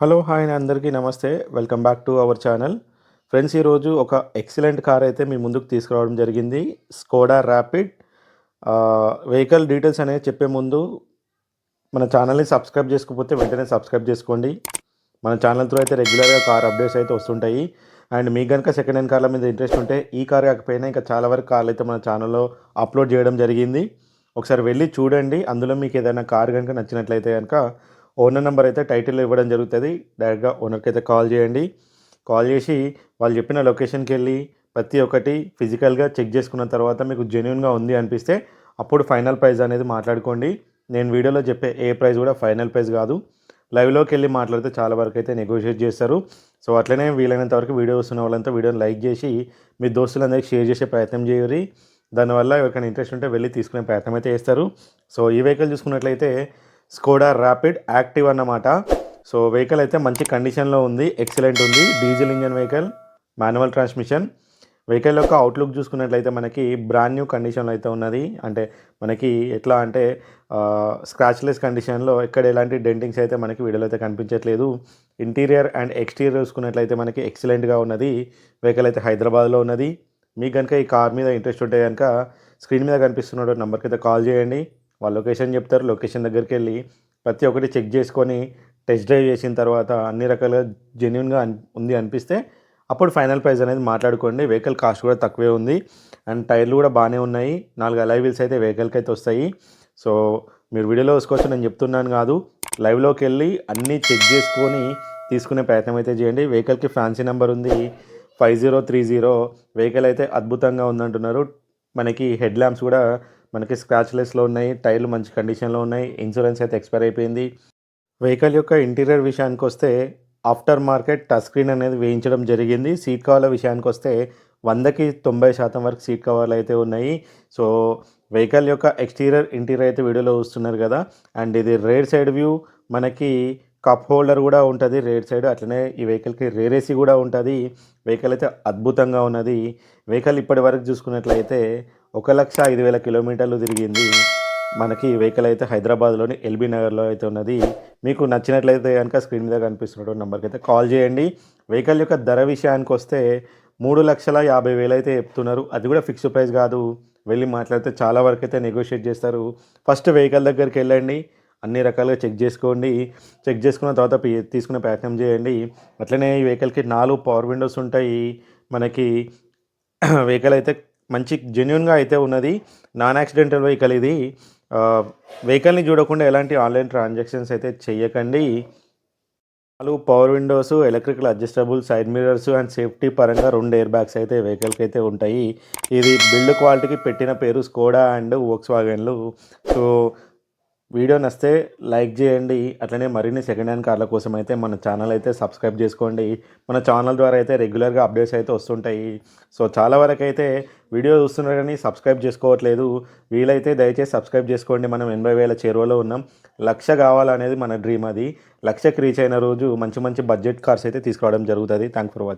Hello hi అందరికీ. నమస్తే. Welcome back to our channel. Friends ఈరోజు ఒక ఎక్సలెంట్ కార్ అయితే మీ ముందుకు తీసుకురావడం జరిగింది. స్కోడా ర్యాపిడ్ వెహికల్ డీటెయిల్స్ అనేది చెప్పే ముందు మన ఛానల్ని సబ్స్క్రైబ్ చేసుకోకపోతే వెంటనే సబ్స్క్రైబ్ చేసుకోండి. మన ఛానల్ త్రూ అయితే రెగ్యులర్గా కార్ అప్డేట్స్ అయితే వస్తుంటాయి. అండ్ మీకు కనుక సెకండ్ హ్యాండ్ కార్ల మీద ఇంట్రెస్ట్ ఉంటే ఈ కార్ కాకపోయినా ఇంకా చాలా వరకు కార్లు అయితే మన ఛానల్లో అప్లోడ్ చేయడం జరిగింది. ఒకసారి వెళ్ళి చూడండి. అందులో మీకు ఏదైనా కార్ కనుక నచ్చినట్లయితే కనుక ఓనర్ నెంబర్ అయితే టైటిల్ ఇవ్వడం జరుగుతుంది. డైరెక్ట్గా ఓనర్కి అయితే కాల్ చేయండి. కాల్ చేసి వాళ్ళు చెప్పిన లొకేషన్కి వెళ్ళి ప్రతి ఒక్కటి ఫిజికల్గా చెక్ చేసుకున్న తర్వాత మీకు జెన్యున్గా ఉంది అనిపిస్తే అప్పుడు ఫైనల్ ప్రైజ్ అనేది మాట్లాడుకోండి. నేను వీడియోలో చెప్పే ఏ ప్రైజ్ కూడా ఫైనల్ ప్రైజ్ కాదు. లైవ్లోకి వెళ్ళి మాట్లాడితే చాలా వరకు అయితే నెగోషియేట్ చేస్తారు. సో అట్లనే వీలైనంత వరకు వీడియో వస్తున్న వాళ్ళంతా వీడియోని లైక్ చేసి మీ దోస్తులందరికీ షేర్ చేసే ప్రయత్నం చేయరు దానివల్ల ఎవరికైనా ఇంట్రెస్ట్ ఉంటే వెళ్ళి తీసుకునే ప్రయత్నం అయితే చేస్తారు. సో ఈ వెహికల్ చూసుకున్నట్లయితే స్కోడా ర్యాపిడ్ యాక్టివ్ అన్నమాట. సో వెహికల్ అయితే మంచి కండిషన్లో ఉంది ఎక్సలెంట్ ఉంది. Diesel engine vehicle manual transmission vehicle యొక్క అవుట్లుక్ చూసుకున్నట్లయితే మనకి బ్రాండ్ న్యూ కండిషన్లో అయితే ఉన్నది. అంటే మనకి ఎట్లా అంటే స్క్రాచ్లెస్ కండిషన్లో ఎక్కడ ఎలాంటి డెంటింగ్స్ అయితే మనకి వీడియోలో అయితే కనిపించట్లేదు. ఇంటీరియర్ అండ్ ఎక్స్టీరియర్ చూసుకున్నట్లయితే మనకి ఎక్సలెంట్గా ఉన్నది. వెహికల్ అయితే హైదరాబాద్లో ఉన్నది. మీకు కనుక ఈ కార్ మీద ఇంట్రెస్ట్ ఉంటే కనుక స్క్రీన్ మీద కనిపిస్తున్న నెంబర్కి అయితే కాల్ చేయండి. వాళ్ళ లొకేషన్ చెప్తారు లొకేషన్ దగ్గరికి వెళ్ళి ప్రతి ఒక్కటి చెక్ చేసుకొని టెస్ట్ డ్రైవ్ చేసిన తర్వాత అన్ని రకాలుగా జెన్యున్గా ఉంది అనిపిస్తే అప్పుడు ఫైనల్ ప్రైస్ అనేది మాట్లాడుకోండి. వెహికల్ కాస్ట్ కూడా తక్కువే ఉంది. అండ్ టైర్లు కూడా బాగానే ఉన్నాయి. నాలుగు అలై వీల్స్ అయితే వెహికల్కి అయితే వస్తాయి. సో మీరు వీడియోలో వేసుకోవచ్చు నేను చెప్తున్నాను కాదు. లైవ్లోకి వెళ్ళి అన్నీ చెక్ చేసుకొని తీసుకునే ప్రయత్నం అయితే చేయండి. వెహికల్కి ఫ్యాన్సీ నెంబర్ ఉంది. Five zero three zero. Vehicle అయితే అద్భుతంగా ఉందంటున్నారు. మనకి హెడ్ ల్యాంప్స్ కూడా మనకి స్క్రాచ్లెస్లో ఉన్నాయి టైర్లు మంచి కండిషన్లో ఉన్నాయి ఇన్సూరెన్స్ అయితే ఎక్స్పైర్ అయిపోయింది. వెహికల్ యొక్క ఇంటీరియర్ విషయానికి వస్తే ఆఫ్టర్ మార్కెట్ టచ్ స్క్రీన్ అనేది వేయించడం జరిగింది. సీట్ కవర్ల విషయానికి వస్తే వందకి తొంభై శాతం వరకు సీట్ కవర్లు అయితే ఉన్నాయి. సో వెహికల్ యొక్క ఎక్స్టీరియర్ ఇంటీరియర్ అయితే వీడియోలో చూస్తున్నారు కదా. అండ్ ఇది రేర్ సైడ్ వ్యూ మనకి కప్ హోల్డర్ కూడా ఉంటుంది రేర్ సైడ్ అట్లనే ఈ వెహికల్కి రేరేసీ కూడా ఉంటుంది. వెహికల్ అయితే అద్భుతంగా ఉన్నది. వెహికల్ ఇప్పటి వరకు చూసుకున్నట్లయితే ఒక లక్ష ఐదు వేల కిలోమీటర్లు తిరిగింది. మనకి వెహికల్ అయితే హైదరాబాద్లోని ఎల్బీ నగర్లో అయితే ఉన్నది. మీకు నచ్చినట్లయితే కనుక స్క్రీన్ మీద కనిపిస్తున్న నెంబర్కి అయితే కాల్ చేయండి. వెహికల్ యొక్క ధర విషయానికి వస్తే మూడు లక్షల యాభై వేలు అయితే చెప్తున్నారు. అది కూడా ఫిక్స్డ్ ప్రైస్ కాదు. వెళ్ళి మాట్లాడితే చాలా వరకు అయితే నెగోషియేట్ చేస్తారు. ఫస్ట్ వెహికల్ దగ్గరికి వెళ్ళండి. అన్ని రకాలుగా చెక్ చేసుకోండి. చెక్ చేసుకున్న తర్వాత తీసుకునే ప్రయత్నం చేయండి. అట్లనే ఈ వెహికల్కి నాలుగు పవర్ విండోస్ ఉంటాయి. మనకి వెహికల్ అయితే మంచి జెన్యున్గా అయితే ఉన్నది. నాన్ యాక్సిడెంటల్ వెహికల్ ఇది. వెహికల్ని చూడకుండా ఎలాంటి ఆన్లైన్ ట్రాన్సాక్షన్స్ అయితే చేయకండి నాలుగు power windows electrical adjustable side mirrors and safety పరంగా రెండు ఎయిర్ బ్యాగ్స్ అయితే వెహికల్కి అయితే ఉంటాయి. ఇది బిల్డ్ క్వాలిటీకి పెట్టిన పేరు స్కోడా అండ్ వోక్స్ వాగన్లు సో వీడియో నస్తే లైక్ చేయండి. అట్లనే మరిన్ని సెకండ్ హ్యాండ్ కార్ల కోసం అయితే మన ఛానల్ అయితే సబ్స్క్రైబ్ చేసుకోండి. మన ఛానల్ ద్వారా అయితే రెగ్యులర్గా అప్డేట్స్ అయితే వస్తుంటాయి. సో చాలా వరకు అయితే వీడియో చూస్తున్నారు కానీ సబ్స్క్రైబ్ చేసుకోవట్లేదు. వీలైతే దయచేసి సబ్స్క్రైబ్ చేసుకోండి. మనం ఎనభై వేల చేరువలో ఉన్నాం. లక్ష కావాలనేది మన డ్రీమ్ అది. లక్షకు రీచ్ అయిన రోజు మంచి మంచి బడ్జెట్ కార్స్ అయితే తీసుకురావడం జరుగుతుంది. Thank for watching